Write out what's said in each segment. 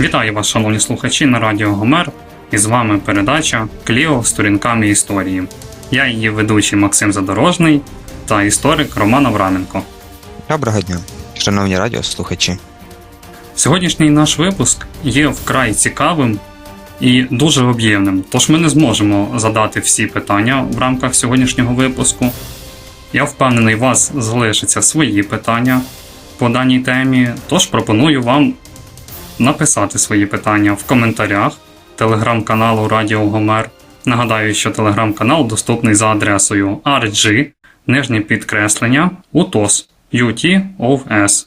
Вітаю вас, шановні слухачі на Радіо Гомер. І з вами передача Кліо сторінками історії. Я її ведучий Максим Задорожний та історик Роман Авраменко. Доброго дня, шановні радіослухачі. Сьогоднішній наш випуск є вкрай цікавим і дуже об'ємним, тож ми не зможемо задати всі питання в рамках сьогоднішнього випуску. Я впевнений, у вас залишаться свої питання по даній темі, тож пропоную вам написати свої питання в коментарях телеграм-каналу Радіо Гомер. Нагадаю, що телеграм-канал доступний за адресою RG, нижнє підкреслення, UTOS, UTOS.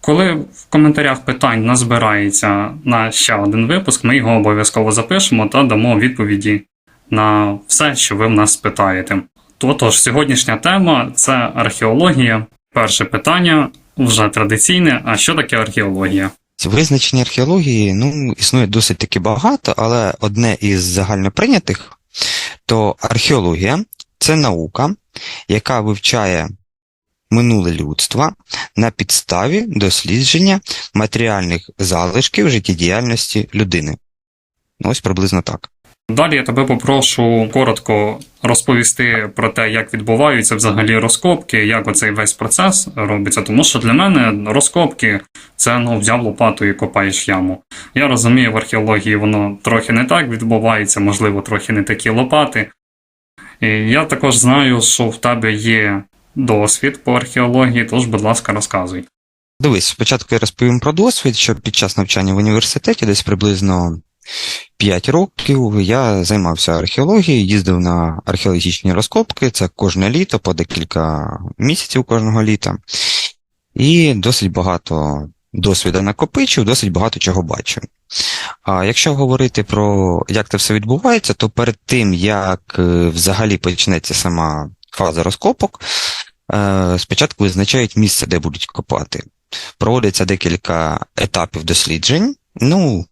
Коли в коментарях питань назбирається на ще один випуск, ми його обов'язково запишемо та дамо відповіді на все, що ви в нас спитаєте. Отож, сьогоднішня тема це археологія. Перше питання вже традиційне. А що таке археологія? Визначення археології ну, існує досить таки багато, але одне із загальноприйнятих то археологія це наука, яка вивчає минуле людства на підставі дослідження матеріальних залишків життєдіяльності людини. Ну, ось приблизно так. Далі я тебе попрошу коротко розповісти про те, як відбуваються взагалі розкопки, як оцей весь процес робиться. Тому що для мене розкопки це ну взяв лопату і копаєш яму. Я розумію, в археології воно трохи не так відбувається, можливо, трохи не такі лопати. І я також знаю, що в тебе є досвід по археології, тож, будь ласка, розказуй. Дивись, спочатку я розповім про досвід, що під час навчання в університеті, десь приблизно 5 років, я займався археологією, їздив на археологічні розкопки, це кожне літо, по декілька місяців кожного літа. І досить багато досвіду накопичив, досить багато чого бачив. А якщо говорити про як це все відбувається, то перед тим, як е, взагалі почнеться сама фаза розкопок, е, спочатку визначають місце, де будуть копати. Проводиться декілька етапів досліджень. Ну,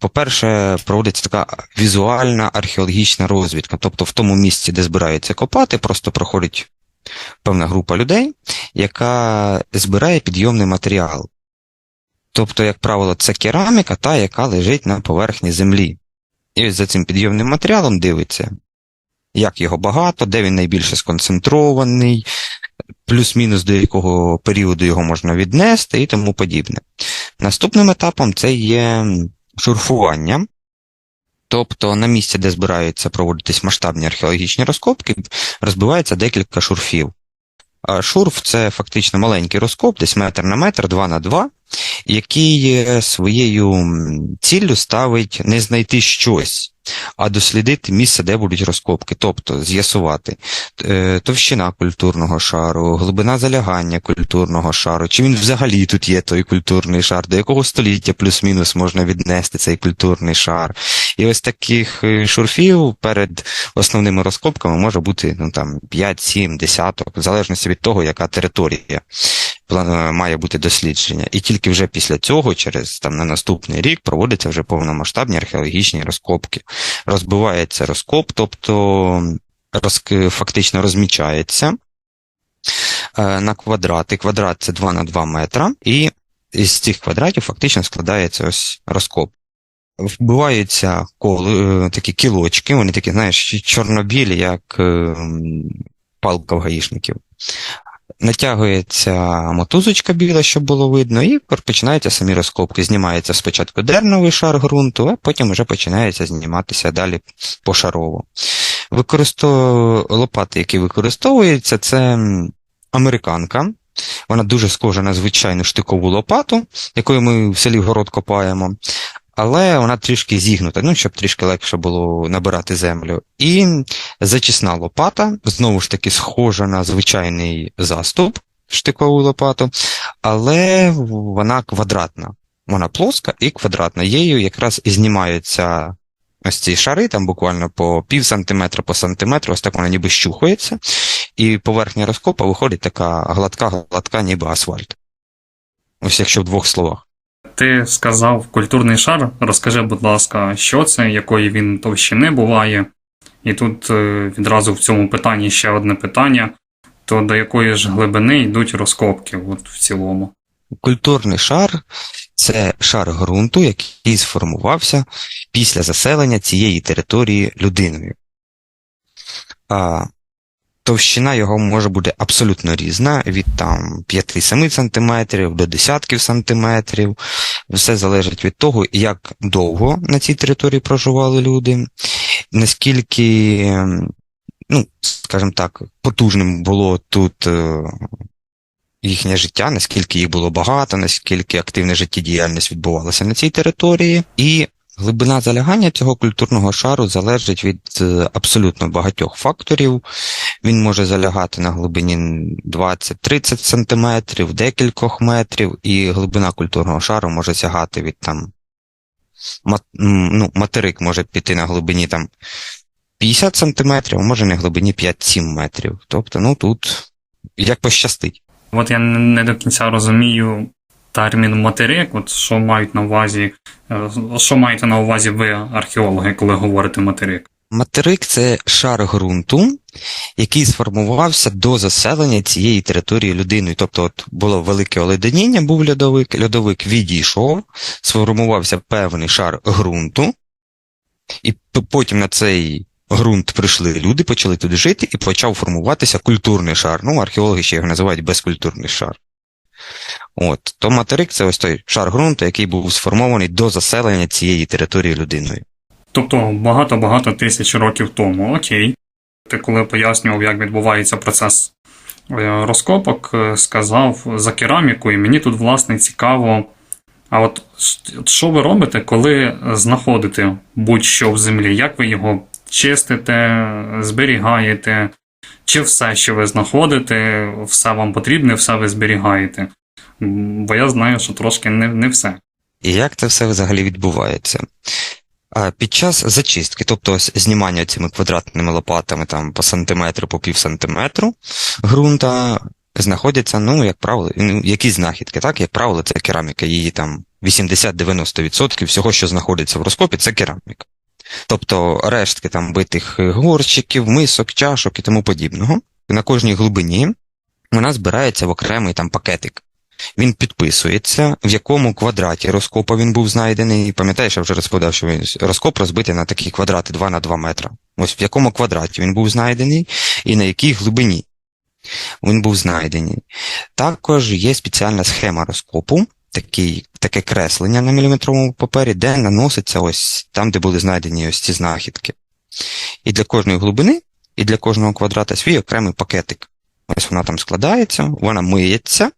по-перше, проводиться така візуальна археологічна розвідка. Тобто в тому місці, де збираються копати, просто проходить певна група людей, яка збирає підйомний матеріал. Тобто, як правило, це кераміка, та, яка лежить на поверхні землі. І ось за цим підйомним матеріалом дивиться, як його багато, де він найбільше сконцентрований, плюс-мінус до якого періоду його можна віднести і тому подібне. Наступним етапом це є шурфування. Тобто на місці, де збираються проводитись масштабні археологічні розкопки, розбивається декілька шурфів. Шурф це фактично маленький розкоп, десь метр на метр, два на два, який е, своєю ціллю ставить не знайти щось, а дослідити місце, де будуть розкопки, тобто з'ясувати е, товщина культурного шару, глибина залягання культурного шару, чи він взагалі тут є той культурний шар, до якого століття плюс-мінус можна віднести цей культурний шар. І ось таких е, шурфів перед основними розкопками може бути ну, там, 5, 7, десяток, в залежності від того, яка територія має бути дослідження. І тільки вже після цього, через там на наступний рік, проводяться вже повномасштабні археологічні розкопки. Розбивається розкоп, тобто роз, фактично розмічається е, на квадрати. Квадрат це 2 на 2 метра, і із цих квадратів фактично складається ось розкоп. Вбиваються коли, такі кілочки, вони такі, знаєш, чорнобілі, як е, палка в гаїшників. Натягується мотузочка біла, щоб було видно, і починаються самі розкопки. Знімається спочатку дерновий шар ґрунту, а потім вже починається зніматися далі пошарово. Використов... Лопати, які використовуються, це американка. Вона дуже схожа на звичайну штикову лопату, якою ми в селі город копаємо, але вона трішки зігнута, ну, щоб трішки легше було набирати землю. І зачисна лопата, знову ж таки, схожа на звичайний заступ, штикову лопату, але вона квадратна. Вона плоска і квадратна. Її якраз і знімаються ось ці шари, там буквально по пів сантиметра, по сантиметру, ось так вона ніби щухується, і поверхня розкопа виходить така гладка-гладка, ніби асфальт. Ось якщо в двох словах. Ти сказав культурний шар. Розкажи, будь ласка, що це, якої він товщини буває. І тут е, відразу в цьому питанні ще одне питання: то до якої ж глибини йдуть розкопки от в цілому? Культурний шар це шар ґрунту, який сформувався після заселення цієї території людиною. Товщина його може бути абсолютно різна, від там 5-7 см до десятків сантиметрів. Все залежить від того, як довго на цій території проживали люди, наскільки, ну, скажімо так, потужним було тут е, їхнє життя, наскільки їх було багато, наскільки активна життєдіяльність відбувалася на цій території, і глибина залягання цього культурного шару залежить від е, абсолютно багатьох факторів. Він може залягати на глибині 20-30 сантиметрів, декількох метрів, і глибина культурного шару може сягати від там. мат- Ну, материк може піти на глибині там 50 сантиметрів, а може на глибині 5-7 метрів. Тобто, ну тут як пощастить. От я не до кінця розумію термін материк, от що мають на увазі, е, що маєте на увазі ви, археологи, коли говорите материк? Материк це шар ґрунту, який сформувався до заселення цієї території людиною. Тобто, от було велике оледеніння, був льодовик, льодовик відійшов, сформувався певний шар ґрунту, і потім на цей ґрунт прийшли люди, почали туди жити, і почав формуватися культурний шар. Ну, археологи ще його називають безкультурний шар. От, то материк це ось той шар ґрунту, який був сформований до заселення цієї території людиною. Тобто багато-багато тисяч років тому, окей. Ти коли пояснював, як відбувається процес е, розкопок, е, сказав за кераміку, і мені тут, власне, цікаво. А от що ви робите, коли знаходите будь-що в землі? Як ви його чистите, зберігаєте? Чи все, що ви знаходите, все вам потрібне, все ви зберігаєте? Бо я знаю, що трошки не, не все. І як це все взагалі відбувається? Під час зачистки, тобто знімання цими квадратними лопатами там по сантиметру, по пів сантиметру ґрунта знаходяться, ну, як правило, ну, якісь знахідки, так? Як правило, це кераміка. Її там 80-90% всього, що знаходиться в розкопі, це кераміка. Тобто рештки там битих горщиків, мисок, чашок і тому подібного. На кожній глибині вона збирається в окремий там пакетик. Він підписується, в якому квадраті розкопа він був знайдений. І Пам'ятаєш, я вже розповідав, що він розкоп розбитий на такі квадрати 2 на 2 метра. Ось в якому квадраті він був знайдений і на якій глибині він був знайдений. Також є спеціальна схема розкопу, такий, таке креслення на міліметровому папері, де наноситься ось там, де були знайдені ось ці знахідки. І для кожної глибини, і для кожного квадрата свій окремий пакетик. Ось вона там складається, вона миється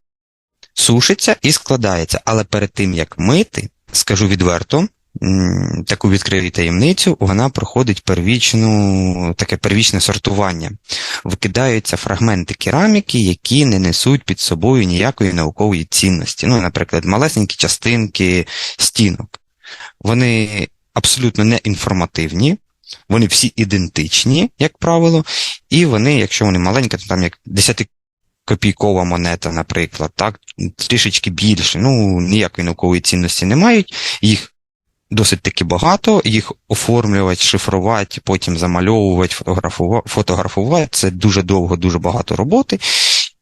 сушиться і складається. Але перед тим як мити, скажу відверто, таку відкрию таємницю, вона проходить первічну, таке первічне сортування. Викидаються фрагменти кераміки, які не несуть під собою ніякої наукової цінності. Ну, наприклад, малесенькі частинки стінок. Вони абсолютно не інформативні. Вони всі ідентичні, як правило, і вони, якщо вони маленькі, то там як 10 копійкова монета, наприклад, так, трішечки більше, ну, ніякої наукової цінності не мають, їх досить таки багато, їх оформлювати, шифрувати, потім замальовувати, фотографувати, фотографувати, це дуже довго, дуже багато роботи.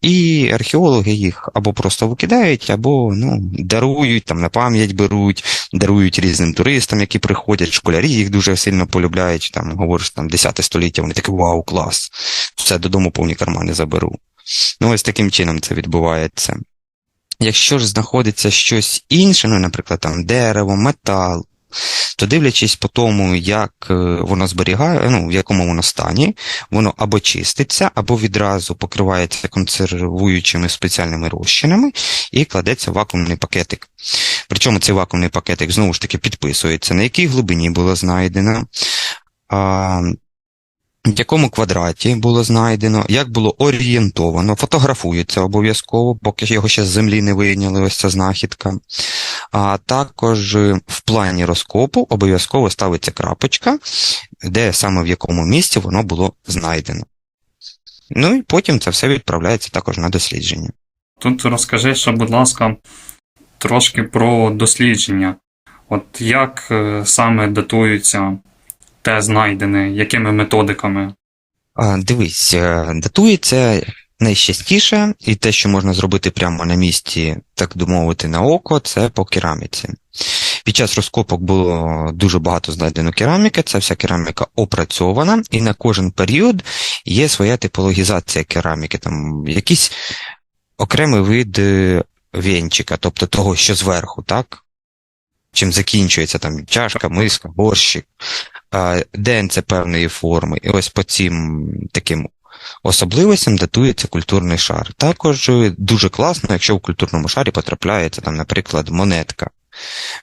І археологи їх або просто викидають, або ну, дарують, там на пам'ять беруть, дарують різним туристам, які приходять, школярі їх дуже сильно полюбляють, там говориш, там 10 століття, вони такі вау, клас, все додому повні кармани заберу. Ну, ось таким чином це відбувається. Якщо ж знаходиться щось інше, ну, наприклад, там дерево, метал, то дивлячись по тому, як е, воно зберігає, ну, в якому воно стані, воно або чиститься, або відразу покривається консервуючими спеціальними розчинами і кладеться в вакуумний пакетик. Причому цей вакуумний пакетик знову ж таки підписується, на якій глибині було знайдено. В якому квадраті було знайдено, як було орієнтовано, фотографується обов'язково, поки його ще з землі не вийняли, ось ця знахідка. А також в плані розкопу обов'язково ставиться крапочка, де саме в якому місці воно було знайдено. Ну і потім це все відправляється також на дослідження. Тут розкажи ще, будь ласка, трошки про дослідження. От як е, саме датується те знайдене, якими методиками? А, Дивись, е, датується найчастіше, і те, що можна зробити прямо на місці, так би мовити, на око, це по кераміці. Під час розкопок було дуже багато знайдено кераміки, ця вся кераміка опрацьована, і на кожен період є своя типологізація кераміки, там якийсь окремий вид е, венчика, тобто того, що зверху, так? Чим закінчується там чашка, миска, борщик, а, ден це певної форми. І ось по цим таким особливостям датується культурний шар. Також дуже класно, якщо в культурному шарі потрапляється там, наприклад, монетка.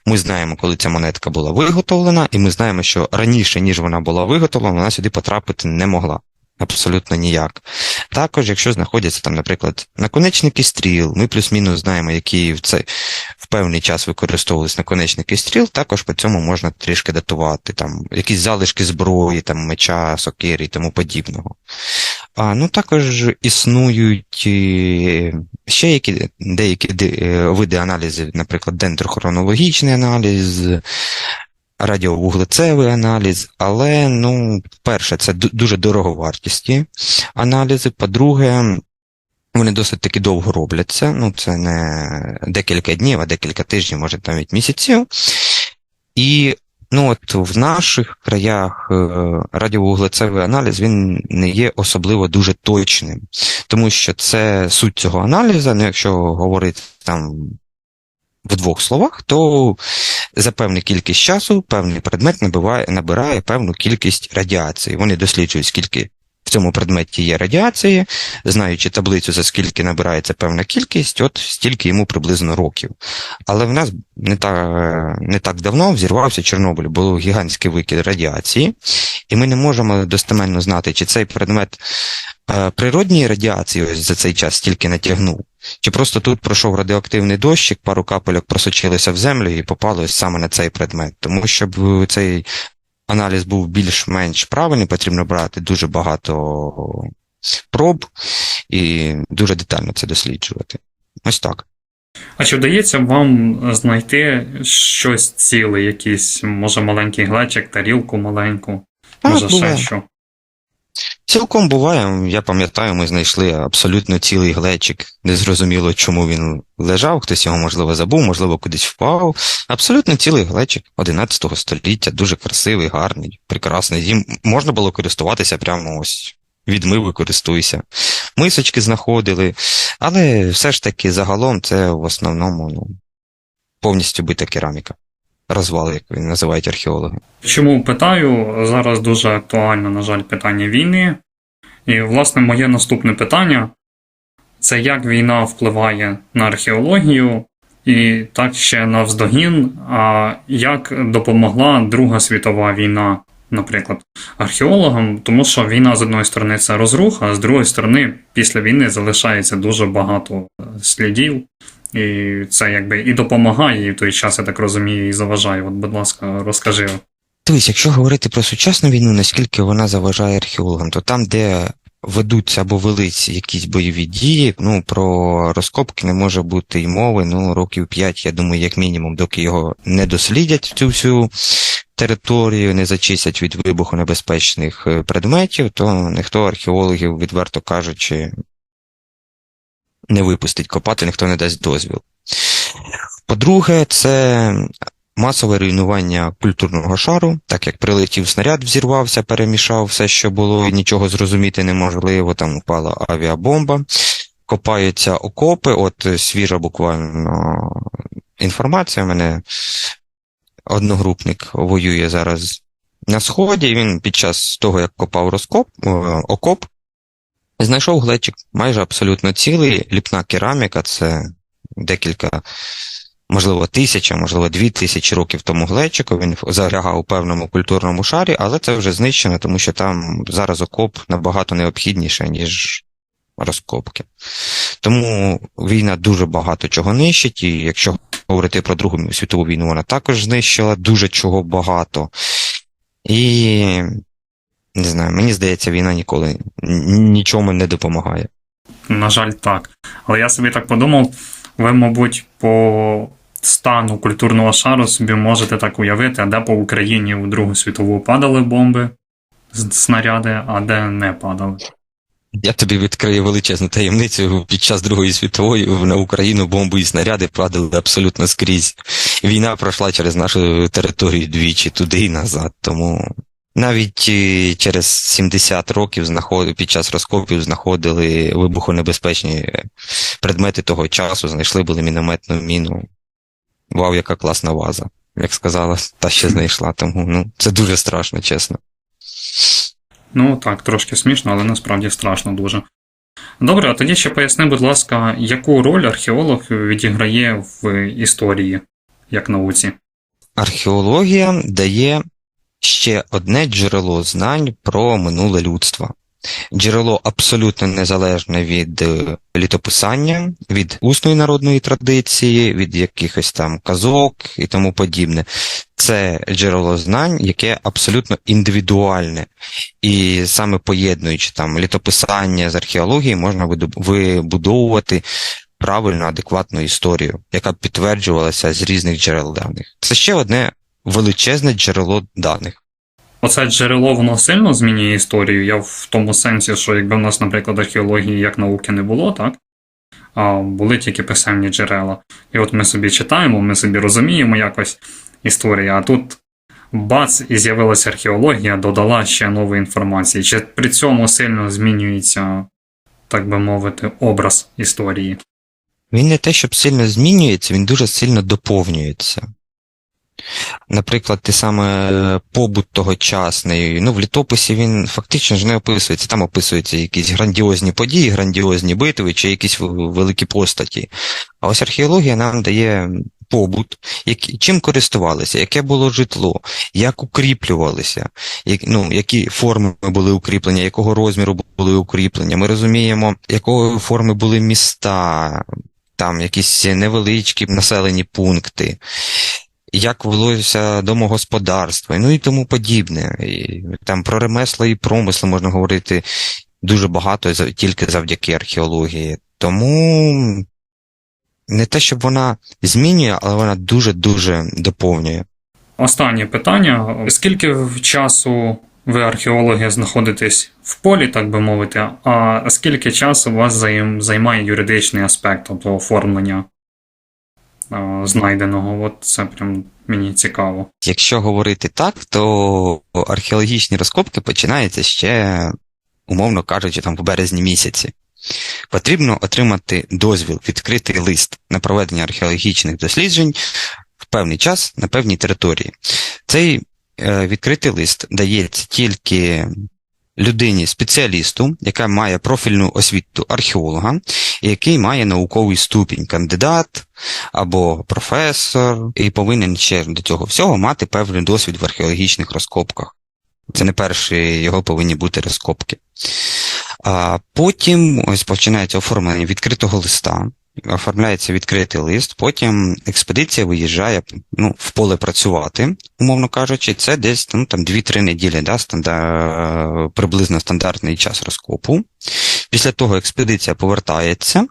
Ми знаємо, коли ця монетка була виготовлена, і ми знаємо, що раніше, ніж вона була виготовлена, вона сюди потрапити не могла. Абсолютно ніяк. Також, якщо знаходяться там, наприклад, наконечники стріл, ми плюс-мінус знаємо, які в цей в певний час використовувалися наконечники стріл, також по цьому можна трішки датувати, там якісь залишки зброї, там меча, сокири і тому подібного. А, ну також існують е, ще які, деякі е, види аналізів, наприклад, дендрохронологічний аналіз, радіовуглецевий аналіз, але, ну, перше, це дуже дороговартісті аналізи. По-друге, вони досить таки довго робляться. Ну, це не декілька днів, а декілька тижнів, може навіть місяців. І ну, от в наших краях е, радіовуглецевий аналіз він не є особливо дуже точним, тому що це суть цього аналізу, ну, якщо говорити там в двох словах, то за певну кількість часу певний предмет набиває, набирає певну кількість радіації. Вони досліджують, скільки в цьому предметі є радіації, знаючи таблицю, за скільки набирається певна кількість, от стільки йому приблизно років. Але в нас не так, не так давно взірвався Чорнобиль, було гігантський викид радіації, і ми не можемо достеменно знати, чи цей предмет е, природньої радіації ось за цей час стільки натягнув, чи просто тут пройшов радіоактивний дощик, пару капельок просочилися в землю і попало саме на цей предмет. Тому щоб цей аналіз був більш-менш правильний, потрібно брати дуже багато проб і дуже детально це досліджувати. Ось так. А чи вдається вам знайти щось ціле, якийсь, може, маленький глечик, тарілку маленьку, Так, може, ще що? Цілком буває, я пам'ятаю, ми знайшли абсолютно цілий глечик. Незрозуміло, чому він лежав, хтось його, можливо, забув, можливо, кудись впав. Абсолютно цілий глечик 11 століття, дуже красивий, гарний, прекрасний. Їм можна було користуватися прямо ось. Відмиви користуйся. Мисочки знаходили, але все ж таки загалом це в основному ну, повністю бита кераміка. Розвали, як він називають археологи. Чому питаю? Зараз дуже актуально, на жаль, питання війни. І, власне, моє наступне питання це як війна впливає на археологію, і так ще навздогін, а як допомогла Друга світова війна, наприклад, археологам, тому що війна з одної сторони це розруха, а з другої сторони, після війни залишається дуже багато слідів. І це якби і допомагає, і в той час, я так розумію, і заважає. От, будь ласка, розкажи. Дивись, якщо говорити про сучасну війну, наскільки вона заважає археологам, то там, де ведуться або велись якісь бойові дії, ну про розкопки не може бути й мови, ну років 5, я думаю, як мінімум, доки його не дослідять цю всю територію, не зачистять від вибуху небезпечних е, предметів, то ніхто археологів, відверто кажучи, не випустить копати, ніхто не дасть дозвіл. По-друге, це масове руйнування культурного шару, так як прилетів снаряд, взірвався, перемішав все, що було, і нічого зрозуміти неможливо, там упала авіабомба, копаються окопи, от свіжа буквально інформація, у мене одногрупник воює зараз на сході, він під час того, як копав розкоп, е, окоп, знайшов глечик майже абсолютно цілий, ліпна кераміка, це декілька можливо, тисяча, можливо, дві тисячі років тому глечику. Він залягав у певному культурному шарі, але це вже знищено, тому що там зараз окоп набагато необхідніше, ніж розкопки. Тому війна дуже багато чого нищить, і якщо говорити про Другу світову війну, вона також знищила дуже чого багато. І не знаю, мені здається, війна ніколи нічому не допомагає. На жаль, так. Але я собі так подумав, ви, мабуть, по стану культурного шару собі можете так уявити, а де по Україні у Другу світову падали бомби, снаряди, а де не падали. Я тобі відкрию величезну таємницю. Під час Другої світової на Україну бомби і снаряди падали абсолютно скрізь. Війна пройшла через нашу територію двічі, туди і назад. Тому навіть е, через 70 років знаход... під час розкопів знаходили вибухонебезпечні предмети того часу, знайшли були мінометну міну. Вау, яка класна ваза. Як сказала, та ще знайшла. Тому ну, це дуже страшно, чесно. Ну так, трошки смішно, але насправді страшно дуже. Добре, а тоді ще поясни, будь ласка, яку роль археолог відіграє в історії як науці? Археологія дає ще одне джерело знань про минуле людство. Джерело абсолютно незалежне від е, літописання, від усної народної традиції, від якихось там казок і тому подібне. Це джерело знань, яке абсолютно індивідуальне. І саме поєднуючи там літописання з археологією, можна вибудовувати правильну, адекватну історію, яка підтверджувалася з різних джерел даних. Це ще одне величезне джерело даних. Оце джерело воно сильно змінює історію. Я в тому сенсі, що якби в нас, наприклад, археології як науки не було, так? А були тільки писемні джерела. І от ми собі читаємо, ми собі розуміємо якось історію, а тут бац, і з'явилася археологія, додала ще нової інформації. Чи при цьому сильно змінюється, так би мовити, образ історії? Він не те, щоб сильно змінюється, він дуже сильно доповнюється. Наприклад, те саме е, побут тогочасний, ну, в літописі він фактично ж не описується. Там описуються якісь грандіозні події, грандіозні битви чи якісь великі постаті. А ось археологія нам дає побут, які, чим користувалися, яке було житло, як укріплювалися, як, ну, які форми були укріплення, якого розміру були укріплення. Ми розуміємо, якої форми були міста, там якісь невеличкі населені пункти, як велося домогосподарство, ну і тому подібне. І, там про ремесла і промисли можна говорити дуже багато тільки завдяки археології. Тому не те, щоб вона змінює, але вона дуже-дуже доповнює. Останнє питання: скільки часу ви, археологи, знаходитесь в полі, так би мовити, а скільки часу вас займає юридичний аспект, тобто оформлення знайденого? От це прям мені цікаво. Якщо говорити так, то археологічні розкопки починаються ще, умовно кажучи, там в березні місяці. Потрібно отримати дозвіл, відкритий лист на проведення археологічних досліджень в певний час на певній території. Цей е, відкритий лист дається тільки людині спеціалісту, яка має профільну освіту археолога, і який має науковий ступінь кандидат або професор, і повинен ще до цього всього мати певний досвід в археологічних розкопках. Це не перші його повинні бути розкопки. А потім ось починається оформлення відкритого листа. Оформляється відкритий лист, потім експедиція виїжджає ну, в поле працювати, умовно кажучи, це десь ну, там 2-3 неділі, да, стандар... приблизно стандартний час розкопу. Після того експедиція повертається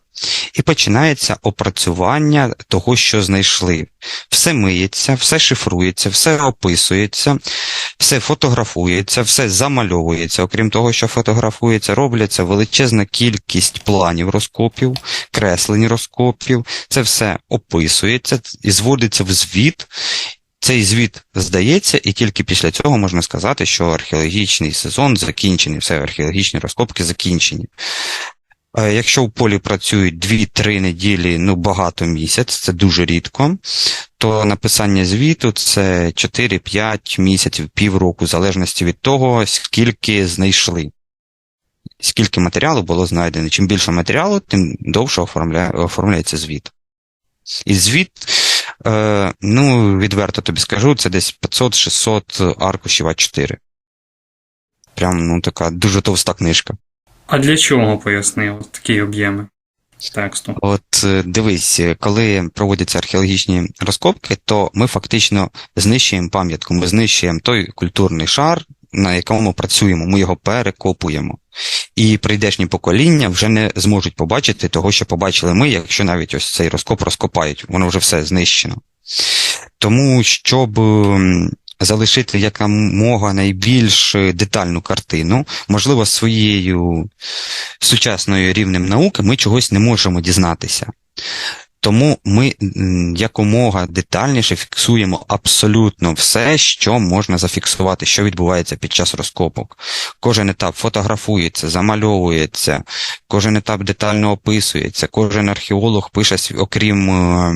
і починається опрацювання того, що знайшли. Все миється, все шифрується, все описується, все фотографується, все замальовується. Окрім того, що фотографується, робляться величезна кількість планів розкопів, креслень розкопів. Це все описується і зводиться в звіт. Цей звіт здається, і тільки після цього можна сказати, що археологічний сезон закінчений, все археологічні розкопки закінчені. Е, Якщо в полі працюють 2-3 неділі, ну багато місяць, це дуже рідко, то написання звіту це 4-5 місяців, півроку, в залежності від того, скільки знайшли. Скільки матеріалу було знайдено. Чим більше матеріалу, тим довше оформляє, оформляється звіт. І звіт, е, ну, відверто тобі скажу, це десь 500-600 аркушів А4. Прям, ну, така дуже товста книжка. А для чого пояснив такі об'єми тексту? От е, дивись, е, коли проводяться археологічні розкопки, то ми фактично знищуємо пам'ятку, ми знищуємо той культурний шар, на якому ми працюємо, ми його перекопуємо. І прийдешні покоління вже не зможуть побачити того, що побачили ми, якщо навіть ось цей розкоп розкопають, воно вже все знищено. Тому, щоб залишити якомога найбільш детальну картину, можливо, своєю сучасною рівнем науки ми чогось не можемо дізнатися. Тому ми якомога детальніше фіксуємо абсолютно все, що можна зафіксувати, що відбувається під час розкопок. Кожен етап фотографується, замальовується, кожен етап детально описується, кожен археолог пише, окрім е,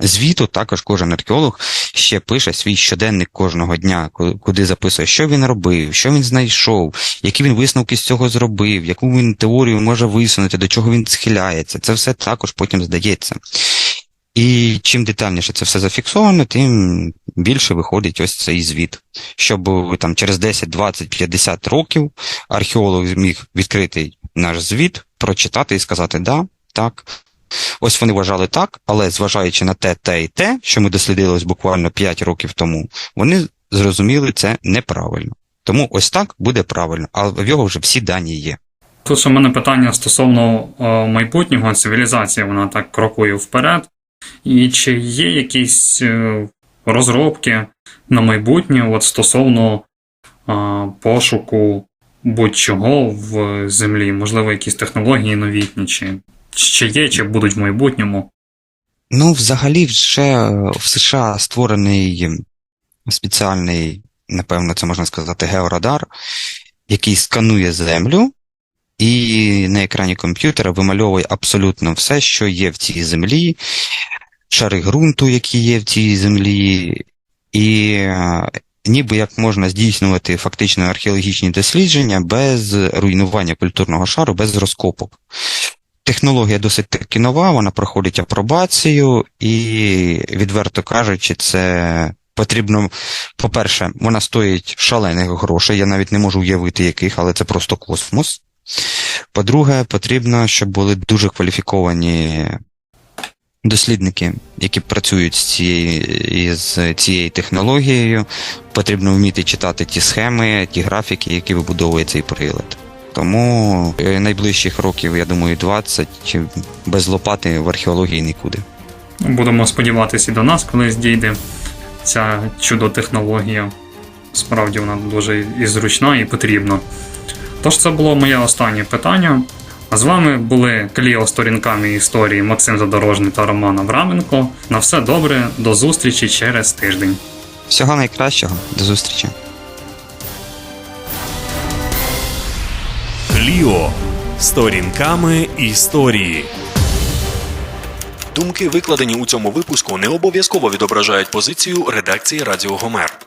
звіту, також кожен археолог ще пише свій щоденник кожного дня, куди записує, що він робив, що він знайшов, які він висновки з цього зробив, яку він теорію може висунути, до чого він схиляється. Це все також потім здається. І чим детальніше це все зафіксовано, тим більше виходить ось цей звіт. Щоб там через 10, 20, 50 років археолог зміг відкрити наш звіт, прочитати і сказати да, так. Ось вони вважали так, але зважаючи на те, те і те, що ми дослідились буквально 5 років тому, вони зрозуміли це неправильно. Тому ось так буде правильно, а в його вже всі дані є. Тут в мене питання стосовно е, майбутнього цивілізації, вона так крокує вперед. І чи є якісь е, розробки на майбутнє от стосовно е, пошуку будь-чого в землі, можливо, якісь технології новітні, чи, чи є, чи будуть в майбутньому? Ну, взагалі, вже е, в США створений спеціальний, напевно, це можна сказати, георадар, який сканує землю, і на екрані комп'ютера вимальовує абсолютно все, що є в цій землі, шари ґрунту, які є в цій землі, і е, ніби як можна здійснювати фактично археологічні дослідження без руйнування культурного шару, без розкопок. Технологія досить таки нова, вона проходить апробацію, і, відверто кажучи, це потрібно, по-перше, вона стоїть шалених грошей, я навіть не можу уявити яких, але це просто космос. По-друге, потрібно, щоб були дуже кваліфіковані дослідники, які працюють з цією, з цією технологією. Потрібно вміти читати ті схеми, ті графіки, які вибудовує цей прилад. Тому е, найближчих років, я думаю, 20 чи без лопати в археології нікуди. Будемо сподіватися і до нас, колись дійде ця чудо-технологія. Справді вона дуже і зручна, і потрібна. Тож це було моє останнє питання. А з вами були Кліо сторінками історії Максим Задорожний та Роман Авраменко. На все добре, до зустрічі через тиждень. Всього найкращого, до зустрічі. Кліо сторінками історії. Думки, викладені у цьому випуску, не обов'язково відображають позицію редакції Радіо Гомер.